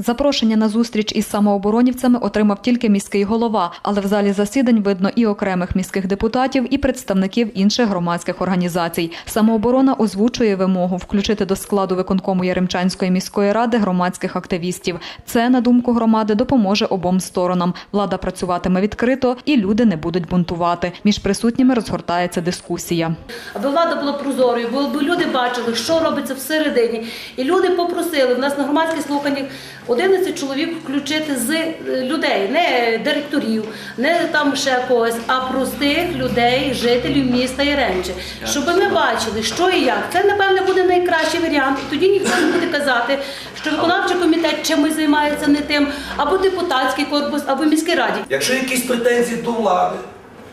Запрошення на зустріч із самооборонівцями отримав тільки міський голова, але в залі засідань видно і окремих міських депутатів, і представників інших громадських організацій. Самооборона озвучує вимогу включити до складу виконкому Яремчанської міської ради громадських активістів. Це, на думку громади, допоможе обом сторонам. Влада працюватиме відкрито, і люди не будуть бунтувати. Між присутніми розгортається дискусія. аби влада була прозорою, бо люди бачили, що робиться всередині. І люди попросили в нас на громадських слуханнях 11 чоловік включити з е, людей, не директорів, не там ще когось, а простих людей, жителів міста Яремче. Щоб ми бачили, що і як. Це, напевне, буде найкращий варіант. І тоді ніхто не буде казати, що виконавчий комітет чимось займається не тим, або депутатський корпус, або міській раді. Якщо якісь претензії до влади,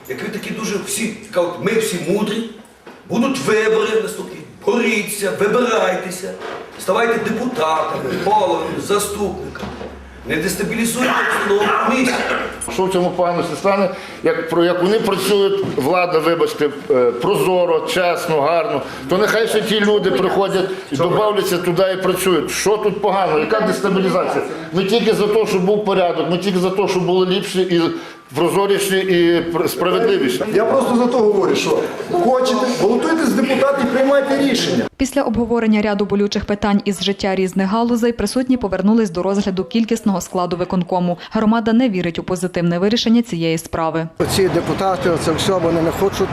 як ви такі дуже всі кажуть, ми всі мудрі, будуть вибори наступні, боріться, вибирайтеся, ставайте депутатами, головами, заступниками. Не дестабілізуйте обстановку в місті. Що в цьому поганого стане, як, про- як вони працюють, влада, вибачте, е, прозоро, чесно, гарно, то нехай ще ті люди приходять і додавляться туди і працюють. Що тут погано? Яка дестабілізація? Ми тільки за те, щоб був порядок, ми тільки за те, щоб були ліпші і прозоріші і пр- справедливіші. Я просто за то говорю, що хочете, депутати і приймайте рішення. Після обговорення ряду болючих питань із життя різних галузей присутні повернулись до розгляду кількісного складу виконкому. Громада не вірить у позитивне вирішення цієї справи. Ці депутати, це все вони не хочуть,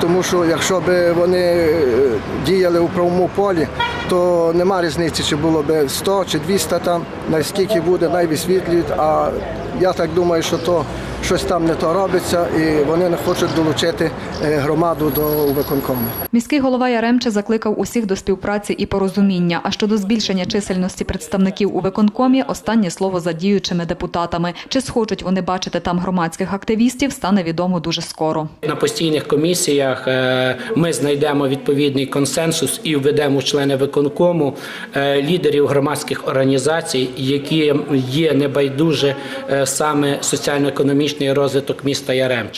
тому що якщо б вони е, діяли у правому полі, то нема різниці, чи було б 100 чи 200 там, наскільки буде, най висвітлюють. А я так думаю, що то щось там не то робиться, і вони не хочуть долучити е, громаду до виконкому. Міський голова Яремче закликав усіх до співпраці і порозуміння. А щодо збільшення чисельності представників у виконкомі, останнє слово за діючими депутатами. Чи схочуть вони бачити там громадських активістів, стане відомо дуже скоро. На постійних комісіях е, ми знайдемо відповідний консенсус і введемо члени виконкому е, лідерів громадських організацій, які є небайдуже саме соціально-економічний розвиток міста Яремче.